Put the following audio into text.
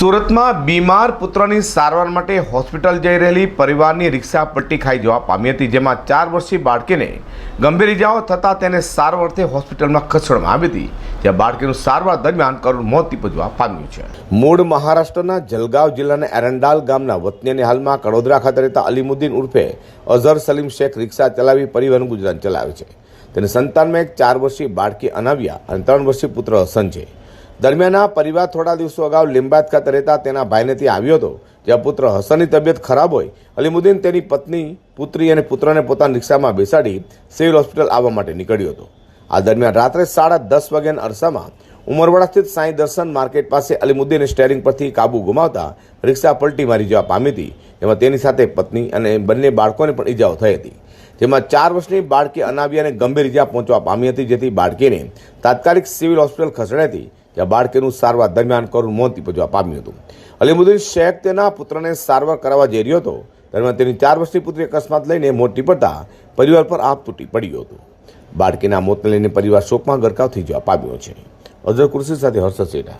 સુરતમાં બીમાર પુત્રની સારવાર માટે હોસ્પિટલ જઈ રહેલી પરિવારની રિક્ષા પલટી ખાઈ જવા પામી હતી, જેમાં ચાર વર્ષીય બાળકીને ગંભીર ઇજાઓ થતાં તેને સારવાર હોસ્પિટલમાં ખસેડવામાં આવી હતી, જ્યાં બાળકીનું સારવાર દરમિયાન કરુણ મોત નીપજવા પામ્યું છે. મૂળ મહારાષ્ટ્રના જલગાંવ જિલ્લાના એરંડાલ ગામના વતની હાલમાં કડોદરા ખાતે રહેતા અલીમુદ્દીન ઉર્ફે અઝહર સલીમ શેખ રિક્ષા ચલાવી પરિવહન ગુજરાન ચલાવે છે. તેને સંતાનમાં એક ચાર વર્ષીય બાળકી અનાવ્યા અને ત્રણ વર્ષીય પુત્ર હસન છે દરમિયાન આ પરિવાર થોડા દિવસો અગાઉ લીંબાદ ખાતે રહેતા તેના ભાઈને ત્યાં આવ્યો હતો. જ્યાં પુત્ર હસનની તબિયત ખરાબ હોય, અલીમુદ્દીન તેની પત્ની, પુત્રી અને પુત્રને પોતાની રિક્ષામાં બેસાડી સિવિલ હોસ્પિટલ આવવા માટે નીકળ્યો હતો. આ દરમિયાન રાત્રે સાડા દસ વાગ્યાના અરસામાં ઉમરવાડા સ્થિત સાંઈ દર્શન માર્કેટ પાસે અલીમુદ્દીને સ્ટેરિંગ પરથી કાબુ ગુમાવતા રિક્ષા પલટી મારી જવા પામી હતી એમાં તેની સાથે પત્ની અને બંને બાળકોને પણ ઈજાઓ થઈ હતી. જેમાં ચાર વર્ષની બાળકી અનાવ્યાને ગંભીર ઈજા પહોંચવા પામી હતી, જેથી બાળકીને તાત્કાલિક સિવિલ હોસ્પિટલ ખસેડાઈ હતી, જ્યાં બાળકીનું સારવાર દરમિયાન કરુણ મોત નીપજવા પામ્યું હતું. અલીમુદ્દીન શેખ તેના પુત્રને સારવાર કરાવવા જઈ રહ્યો હતો, દરમિયાન તેની ચાર વર્ષની પુત્રી અકસ્માત લઈને મોત પડતા પરિવાર પર આપ તૂટી પડ્યું હતું. બાળકીના મોતને લઈને પરિવાર શોકમાં ગરકાવ થઈ જવા પામ્યો છે. અઝર કુર્સી સાથે હર્ષદ સેઠા